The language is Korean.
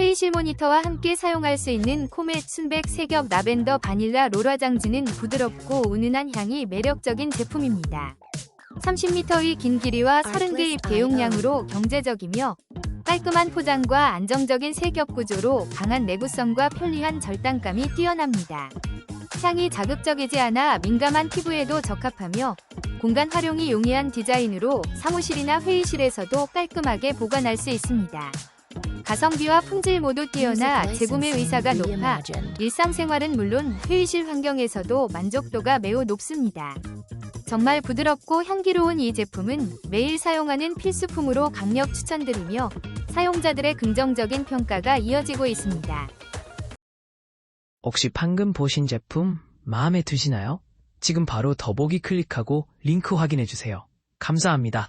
회의실 모니터와 함께 사용할 수 있는 코멧 순백 세겹 라벤더 바닐라 롤 화장지는 부드럽고 은은한 향이 매력적인 제품입니다. 30m의 긴 길이와 30개의 배용량으로 경제적이며 깔끔한 포장과 안정적인 세겹 구조로 강한 내구성과 편리한 절단감이 뛰어납니다. 향이 자극적이지 않아 민감한 피부에도 적합하며 공간 활용이 용이한 디자인으로 사무실이나 회의실에서도 깔끔하게 보관할 수 있습니다. 가성비와 품질 모두 뛰어나 재구매 의사가 높아 일상생활은 물론 회의실 환경에서도 만족도가 매우 높습니다. 정말 부드럽고 향기로운 이 제품은 매일 사용하는 필수품으로 강력 추천드리며 사용자들의 긍정적인 평가가 이어지고 있습니다. 혹시 방금 보신 제품 마음에 드시나요? 지금 바로 더보기 클릭하고 링크 확인해 주세요. 감사합니다.